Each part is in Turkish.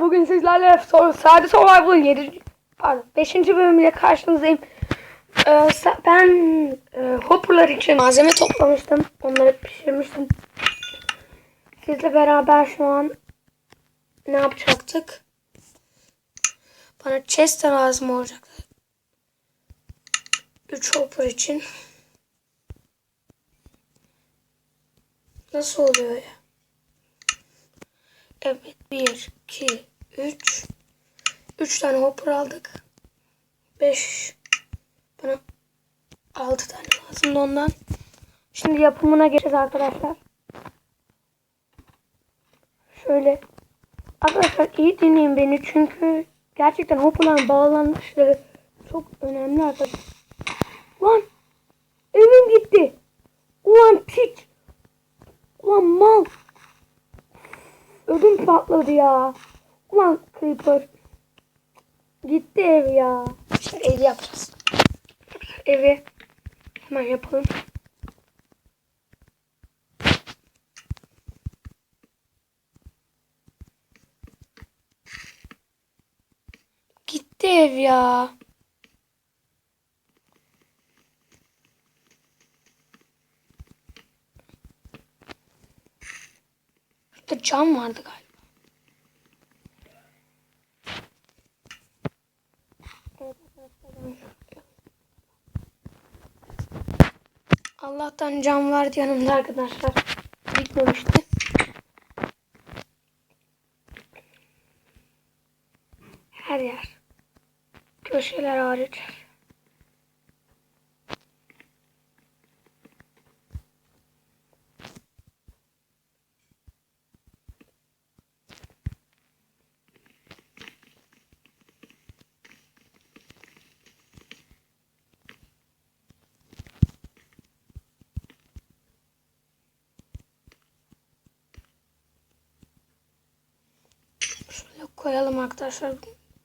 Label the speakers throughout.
Speaker 1: bugün sizlerle Sade Survival'ın 7. pardon 5. bölümüyle karşınızdayım. Ee, ben e, hopperlar için malzeme toplamıştım. Onları pişirmiştim. Sizle beraber şu an ne yapacaktık? Bana chest lazım olacaktı. 3 hopper için. Nasıl oluyor ya? Evet 1, 2, 3. 3 tane hopper aldık. 5. Bana 6 tane lazım ondan. Şimdi yapımına geçeceğiz arkadaşlar. Şöyle. Arkadaşlar iyi dinleyin beni çünkü gerçekten hopperların bağlanışları çok önemli arkadaşlar. Lan evim gitti. Ulan piç. Ulan mal. Ödüm patladı ya. Ulan Creeper. Gitti ev ya. İşte ev yapacağız. Evi hemen yapalım. Gitti ev ya. Burada cam vardı galiba. Allah'tan cam vardı yanımda arkadaşlar. Gitmemişti. Her yer. Köşeler hariç. Şöyle koyalım arkadaşlar.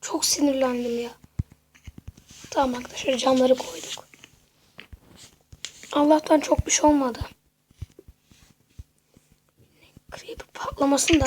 Speaker 1: Çok sinirlendim ya. Tamam arkadaşlar camları koyduk. Allah'tan çok bir şey olmadı. Creeper patlamasın da.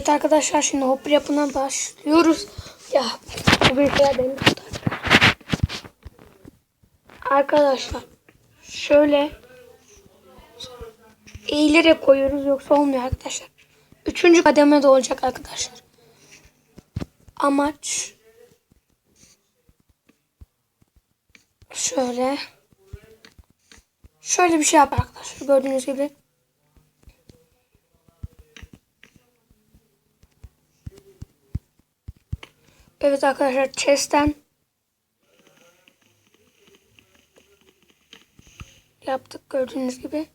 Speaker 1: Evet arkadaşlar şimdi hopper yapına başlıyoruz. Ya bu bilgisayar beni tutar. Arkadaşlar şöyle eğilerek koyuyoruz yoksa olmuyor arkadaşlar. Üçüncü kademe de olacak arkadaşlar. Amaç şöyle şöyle bir şey yap arkadaşlar gördüğünüz gibi. Evet arkadaşlar chest'ten yaptık gördüğünüz gibi.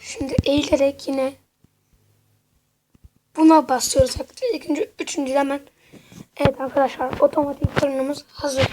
Speaker 1: Şimdi eğilerek yine buna basıyoruz arkadaşlar. İkinci, üçüncü hemen. Evet arkadaşlar otomatik fırınımız hazır.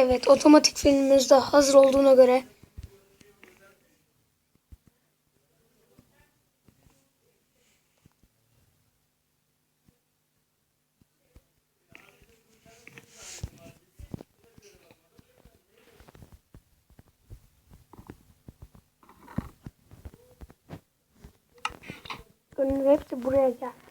Speaker 1: Evet otomatik filmimiz de hazır olduğuna göre Gönül hepsi buraya geldi.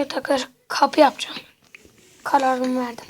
Speaker 1: Evet arkadaşlar kapı yapacağım. Kararımı verdim.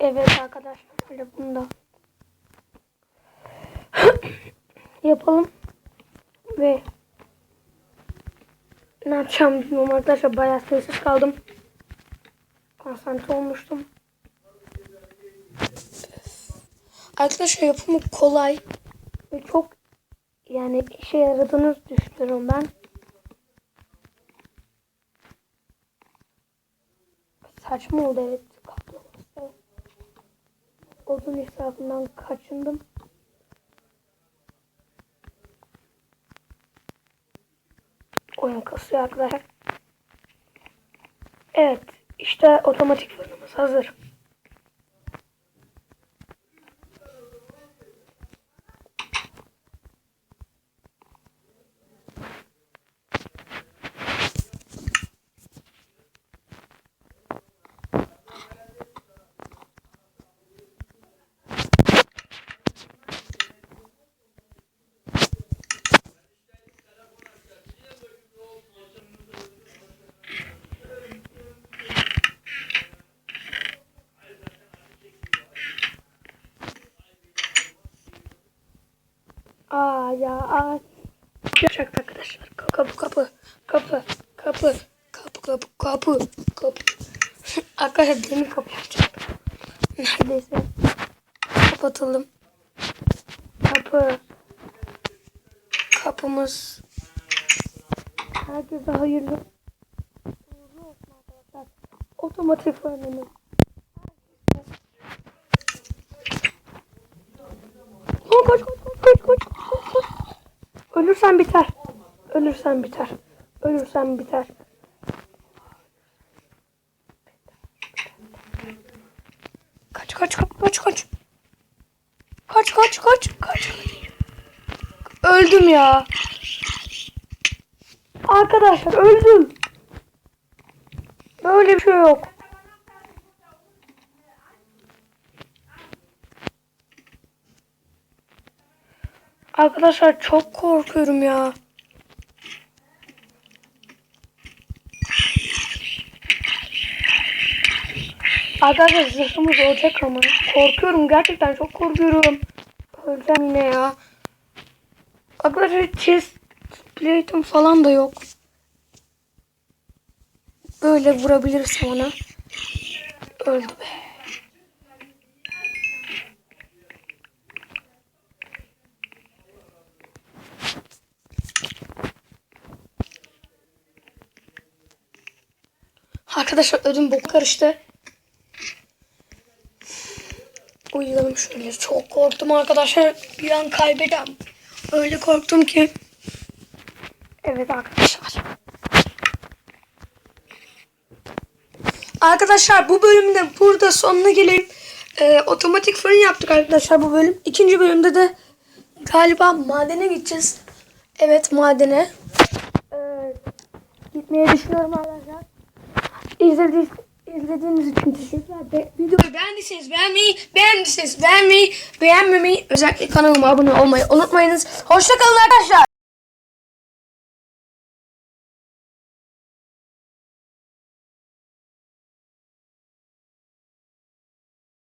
Speaker 1: Evet arkadaşlar böyle bunu da yapalım. Ve ne yapacağım bilmiyorum arkadaşlar bayağı sessiz kaldım. Konsantre olmuştum. Arkadaşlar yapımı kolay ve çok yani işe yaradığını düşünüyorum ben. Saçma oldu evet odun israfından kaçındım. Oyun kasıyor arkadaşlar. Evet. işte otomatik fırınımız hazır. Aa ya aa. Yapacak arkadaşlar. Kapı kapı kapı kapı kapı kapı kapı kapı. arkadaşlar demir kapı yapacağım. Neredeyse. Kapatalım. Kapı. Kapımız. Herkese hayırlı. Otomatik fırınımız. Ölürsen biter. Ölürsen biter. Ölürsen biter. Kaç kaç kaç kaç kaç. Kaç kaç kaç kaç. Öldüm ya. Arkadaşlar öldüm. Böyle bir şey yok. Arkadaşlar çok korkuyorum ya. Arkadaşlar zırhımız olacak ama. Korkuyorum gerçekten çok korkuyorum. Öleceğim yine ya. Arkadaşlar chest plate'im falan da yok. Böyle vurabilirsem ona. Öldü be. Arkadaşlar ödüm bok karıştı. Uyuyalım şöyle. Çok korktum arkadaşlar. Bir an kaybedem. Öyle korktum ki. Evet arkadaşlar. Arkadaşlar bu bölümde burada sonuna geleyim. Ee, otomatik fırın yaptık arkadaşlar bu bölüm. İkinci bölümde de galiba madene gideceğiz. Evet madene. Ee, gitmeye düşünüyorum arkadaşlar. İzlediğiniz, izlediğiniz için teşekkürler. Videoyu beğendiyseniz beğenmeyi, beğendiyseniz beğenmeyi, beğenmemeyi, özellikle kanalıma abone olmayı unutmayınız. Hoşçakalın arkadaşlar.